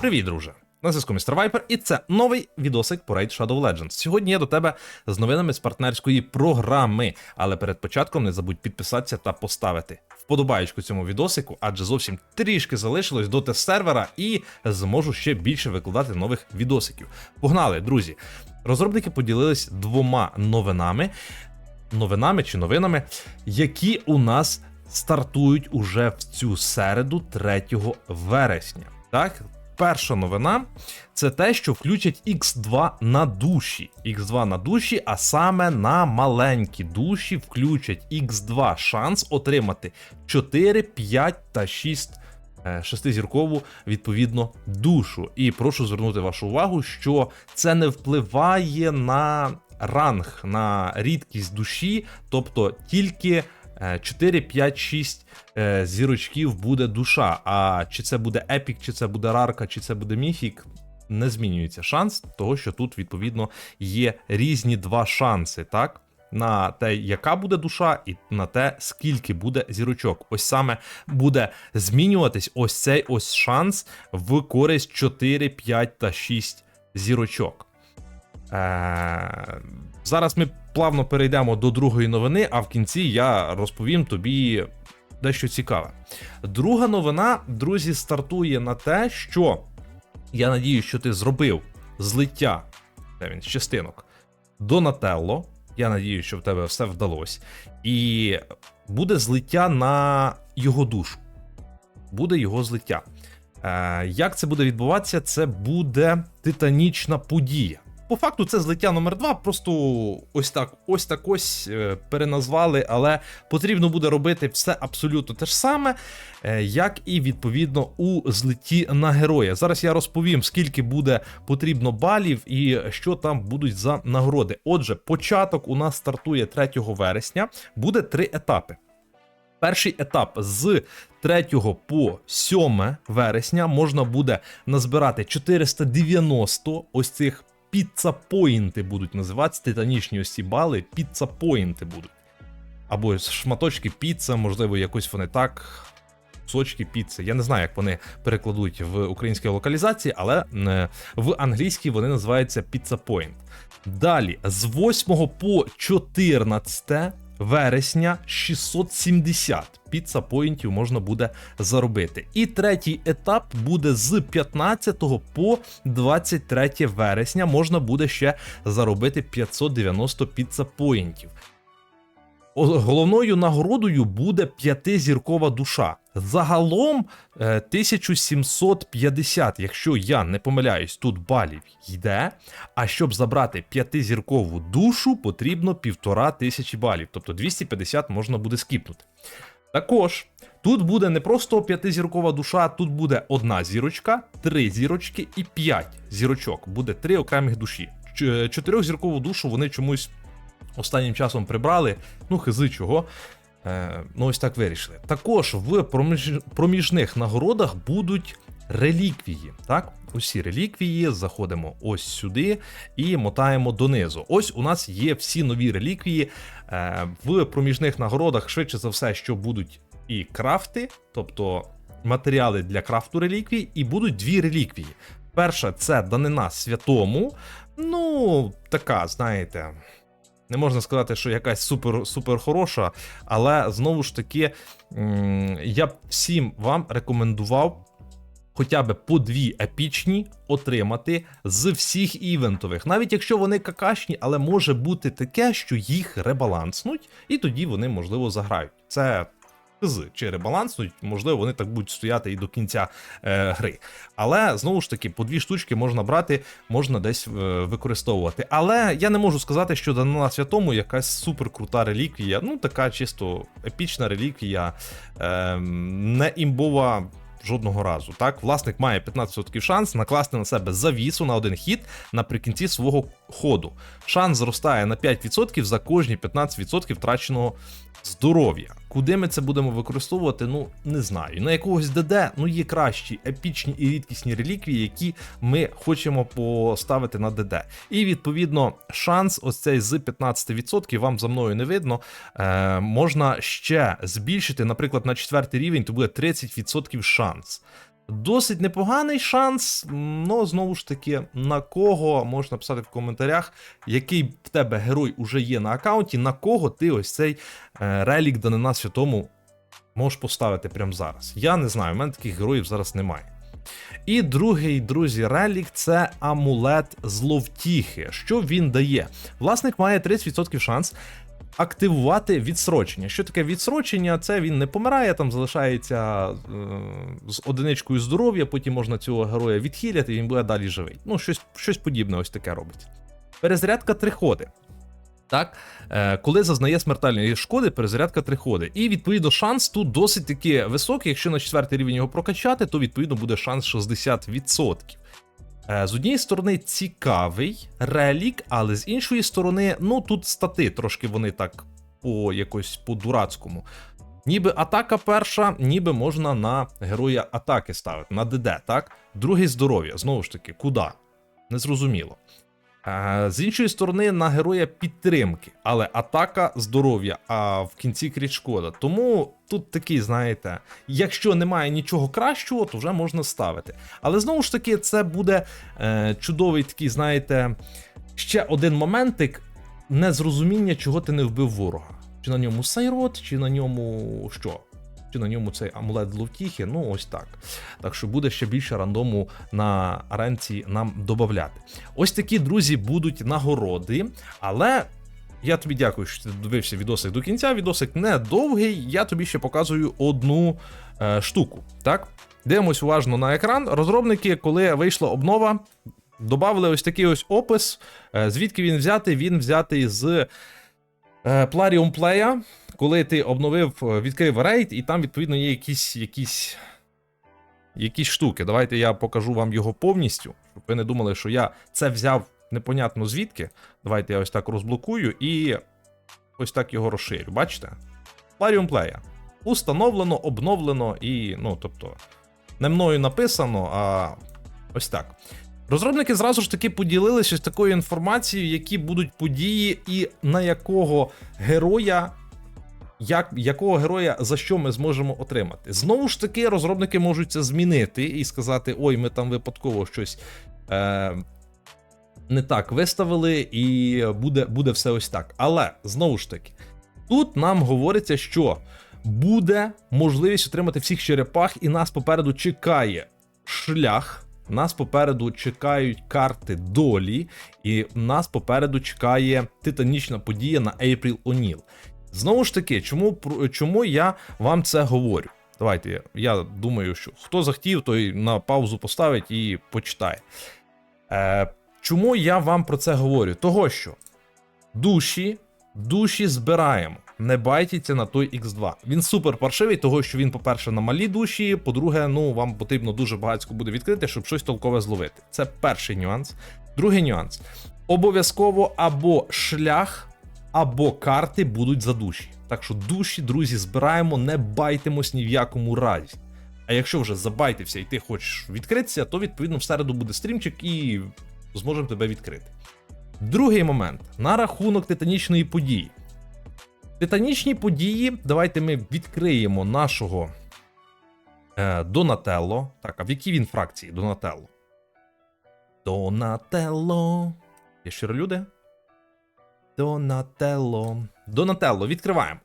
Привіт, друже! На зв'язку містер Вайпер, і це новий відосик по Raid Shadow Legends. Сьогодні я до тебе з новинами з партнерської програми. Але перед початком не забудь підписатися та поставити вподобаєчку цьому відосику, адже зовсім трішки залишилось до тест-сервера і зможу ще більше викладати нових відосиків. Погнали, друзі! Розробники поділились двома новинами, новинами чи новинами, які у нас стартують уже в цю середу, 3 вересня. Так, перша новина це те, що включать X2 на душі. X2 на душі, а саме на маленькі душі включать X2 шанс отримати 4, 5 та 6 е, шестизіркову відповідно душу. І прошу звернути вашу увагу, що це не впливає на ранг, на рідкість душі, тобто тільки. е, 4, 5, 6 е, зірочків буде душа. А чи це буде епік, чи це буде рарка, чи це буде міфік, не змінюється шанс, того що тут, відповідно, є різні два шанси, так? На те, яка буде душа, і на те, скільки буде зірочок. Ось саме буде змінюватись ось цей ось шанс в користь 4, 5 та 6 зірочок. Е, зараз ми плавно перейдемо до другої новини, а в кінці я розповім тобі дещо цікаве. Друга новина, друзі, стартує на те, що я надію, що ти зробив злиття де він, з частинок Донателло. Я надію, що в тебе все вдалося. І буде злиття на його душу. Буде його злиття. Е, як це буде відбуватися? Це буде титанічна подія. По факту, це злиття номер 2 просто ось так, ось так ось е, переназвали, але потрібно буде робити все абсолютно те ж саме, е, як і відповідно у злитті на героя. Зараз я розповім, скільки буде потрібно балів і що там будуть за нагороди. Отже, початок у нас стартує 3 вересня, буде три етапи. Перший етап з 3 по 7 вересня можна буде назбирати 490 ось цих піцапоінти будуть називатися, титанічні ось бали, піцапоінти будуть. Або шматочки піца, можливо, якось вони так. Кусочки піци. Я не знаю, як вони перекладуть в українській локалізації, але е, в англійській вони називаються Pizza Point. Далі, з 8 по 14 вересня 670 піцапоінтів можна буде заробити. І третій етап буде з 15 по 23 вересня. Можна буде ще заробити 590 піцапоінтів. О- Головною нагородою буде п'ятизіркова душа. Загалом е, 1750, якщо я не помиляюсь, тут балів йде. А щоб забрати п'ятизіркову душу, потрібно півтора тисячі балів, тобто 250 можна буде скіпнути. Також тут буде не просто п'ятизіркова душа, тут буде одна зірочка, три зірочки і п'ять зірочок. Буде три окремих душі. Ч- Чотирьохзіркову душу вони чомусь останнім часом прибрали. Ну, хизи чого. Е, ну, ось так вирішили. Також в проміж... проміжних нагородах будуть реліквії. Так, усі реліквії заходимо ось сюди і мотаємо донизу. Ось у нас є всі нові реліквії. Е, в проміжних нагородах, швидше за все, що будуть і крафти, тобто матеріали для крафту реліквій, і будуть дві реліквії. Перша це данина святому. Ну, така, знаєте. Не можна сказати, що якась супер супер хороша, але знову ж таки, я б всім вам рекомендував хоча б по дві епічні отримати з всіх івентових. Навіть якщо вони какашні, але може бути таке, що їх ребаланснуть, і тоді вони, можливо, заграють. Це з чи ребаланснуть, можливо, вони так будуть стояти і до кінця е, гри. Але знову ж таки, по дві штучки можна брати, можна десь е, використовувати. Але я не можу сказати, що на святому якась супер крута реліквія. Ну, така чисто епічна реліквія, е, не імбова. Жодного разу, так, власник має 15% шанс накласти на себе завісу на один хід наприкінці свого ходу. Шанс зростає на 5% за кожні 15% втраченого здоров'я. Куди ми це будемо використовувати? Ну не знаю. На якогось ДД ну є кращі епічні і рідкісні реліквії, які ми хочемо поставити на ДД. І відповідно шанс, ось цей з 15%, вам за мною не видно. Е, можна ще збільшити, наприклад, на четвертий рівень, то буде 30% шанс. Досить непоганий шанс, ну знову ж таки, на кого можна написати в коментарях, який в тебе герой уже є на аккаунті, на кого ти ось цей е, релік Данина Святому можеш поставити прямо зараз. Я не знаю, в мене таких героїв зараз немає. І другий, друзі, релік це амулет зловтіхи. Що він дає? Власник має 30% шанс активувати відсрочення. Що таке відсрочення? Це він не помирає, там залишається е, з одиничкою здоров'я, потім можна цього героя відхиляти, і він буде далі живий. Ну, щось, щось подібне ось таке робить. Перезарядка три ходи. Так, е, коли зазнає смертельної шкоди, перезарядка три ходи. І відповідно шанс тут досить таки високий. Якщо на четвертий рівень його прокачати, то відповідно буде шанс 60%. Е, З однієї сторони цікавий релік, але з іншої сторони, ну тут стати трошки вони так по якось по-дурацькому. Ніби атака перша, ніби можна на героя атаки ставити, на ДД, так? Другий здоров'я, знову ж таки, куди? Незрозуміло. Е, З іншої сторони, на героя підтримки, але атака здоров'я, а в кінці кріт шкода. Тому тут такий, знаєте, якщо немає нічого кращого, то вже можна ставити. Але знову ж таки, це буде е, чудовий такий, знаєте, ще один моментик незрозуміння, чого ти не вбив ворога. Чи на ньому сайрот, чи на ньому що? Чи на ньому цей амулет зловтіхи, ну ось так. Так що буде ще більше рандому на аренці нам додати. Ось такі, друзі, будуть нагороди, але. Я тобі дякую, що ти дивився відосик до кінця. Відосик не довгий. Я тобі ще показую одну е, штуку. Так, дивимось уважно на екран. Розробники, коли вийшла обнова, додали ось такий ось опис. Е, звідки він взятий? Він взятий з е, Plarium Play, коли ти обновив, е, відкрив рейд, і там, відповідно, є якісь, якісь, якісь штуки. Давайте я покажу вам його повністю, щоб ви не думали, що я це взяв непонятно звідки. Давайте я ось так розблокую і ось так його розширю. Бачите? Plarium Play. Установлено, обновлено і, ну, тобто, не мною написано, а ось так. Розробники зразу ж таки поділилися з такою інформацією, які будуть події, і на якого героя. Як, якого героя за що ми зможемо отримати? Знову ж таки, розробники можуть це змінити і сказати: ой, ми там випадково щось е, не так виставили, і буде, буде все ось так. Але знову ж таки, тут нам говориться, що буде можливість отримати всіх черепах, і нас попереду чекає шлях. Нас попереду чекають карти долі, і нас попереду чекає титанічна подія на April O'Neil. Знову ж таки, чому, чому я вам це говорю? Давайте, я думаю, що хто захотів, той на паузу поставить і почитає. Е, чому я вам про це говорю? Того що душі, душі збираємо. Не байтіться на той X2. Він супер паршивий, того що він, по-перше, на малі душі. По-друге, ну вам потрібно дуже багатько буде відкрити, щоб щось толкове зловити. Це перший нюанс. Другий нюанс: обов'язково або шлях, або карти будуть за душі. Так що душі, друзі, збираємо, не байтимось ні в якому разі. А якщо вже забайтився і ти хочеш відкритися, то відповідно в середу буде стрімчик і зможемо тебе відкрити. Другий момент на рахунок титанічної події. Титанічні події. Давайте ми відкриємо нашого е, Донателло. Так, а в якій він фракції Донателло? Донателло. Є щиро люди? Донателло. Донателло, відкриваємо.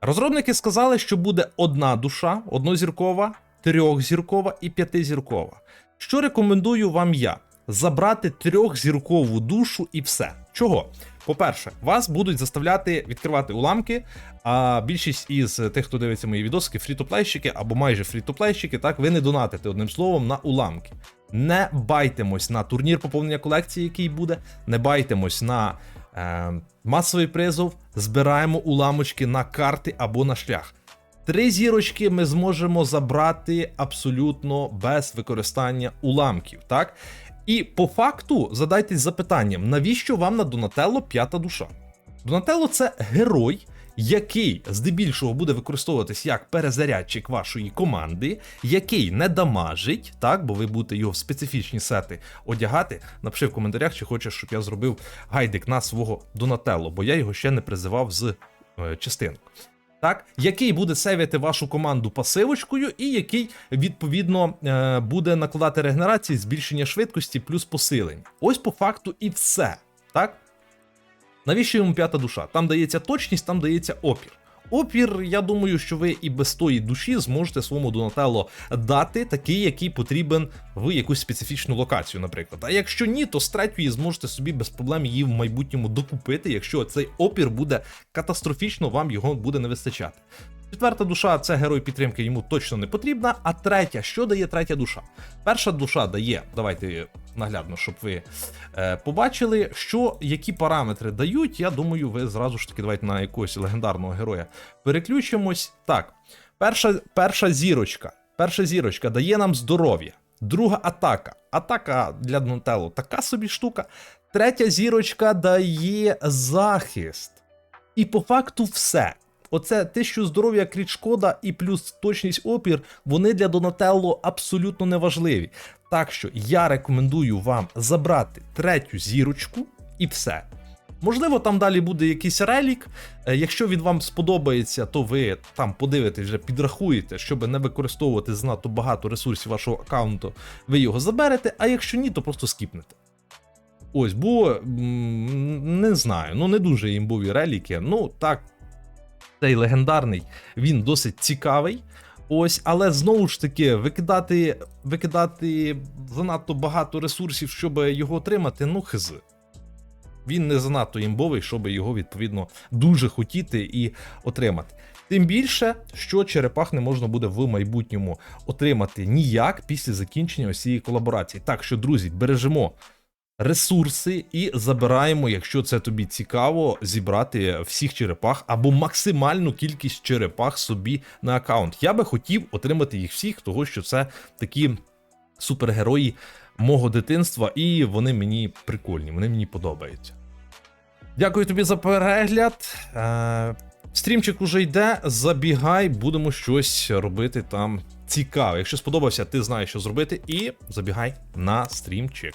Розробники сказали, що буде одна душа, однозіркова, трьохзіркова і п'ятизіркова. Що рекомендую вам я? Забрати трьохзіркову душу і все. Чого? По-перше, вас будуть заставляти відкривати уламки, а більшість із тих, хто дивиться мої відосики, фрітоплейщики або майже фрітоплейщики, так ви не донатите одним словом на уламки. Не байтемось на турнір поповнення колекції, який буде, не байтемось на е, масовий призов, збираємо уламочки на карти або на шлях. Три зірочки ми зможемо забрати абсолютно без використання уламків, так? І по факту задайтесь запитанням, навіщо вам на Донателло п'ята душа? Донателло це герой, який здебільшого буде використовуватись як перезарядчик вашої команди, який не дамажить, так, бо ви будете його в специфічні сети одягати. Напиши в коментарях, чи хочеш, щоб я зробив гайдик на свого Донателло, бо я його ще не призивав з е, частинок. Так, який буде сейвити вашу команду пасивочкою, і який відповідно е, буде накладати регенерації, збільшення швидкості плюс посилень. Ось по факту і все. Так? Навіщо йому п'ята душа? Там дається точність, там дається опір. Опір, я думаю, що ви і без тої душі зможете своєму Донателло дати такий, який потрібен в якусь специфічну локацію, наприклад. А якщо ні, то з третьої зможете собі без проблем її в майбутньому докупити, якщо цей опір буде катастрофічно, вам його буде не вистачати. Четверта душа це герой підтримки, йому точно не потрібна. А третя, що дає третя душа? Перша душа дає, давайте наглядно, щоб ви е, побачили, що які параметри дають. Я думаю, ви зразу ж таки давайте на якогось легендарного героя переключимось. Так, перша, перша зірочка. Перша зірочка дає нам здоров'я. Друга атака. Атака для Донателло така собі штука. Третя зірочка дає захист. І по факту все. Оце тисячу здоров'я, кріт шкода і плюс точність опір, вони для Донателло абсолютно не важливі. Так що я рекомендую вам забрати третю зірочку і все. Можливо, там далі буде якийсь релік. Е, Якщо він вам сподобається, то ви там подивитесь, вже підрахуєте, щоб не використовувати занадто багато ресурсів вашого аккаунту, ви його заберете, а якщо ні, то просто скіпнете. Ось, бо не знаю, ну не дуже імбові реліки. Ну так, цей легендарний, він досить цікавий. Ось, але знову ж таки, викидати, викидати занадто багато ресурсів, щоб його отримати, ну хз. Він не занадто імбовий, щоб його відповідно дуже хотіти і отримати. Тим більше, що черепах не можна буде в майбутньому отримати ніяк після закінчення цієї колаборації. Так що, друзі, бережемо ресурси і забираємо, якщо це тобі цікаво, зібрати всіх черепах або максимальну кількість черепах собі на аккаунт. Я би хотів отримати їх всіх, того що це такі супергерої мого дитинства, і вони мені прикольні, вони мені подобаються. Дякую тобі за перегляд. Е, Стрімчик уже йде. Забігай, будемо щось робити там цікаве. Якщо сподобався, ти знаєш, що зробити, і забігай на стрімчик.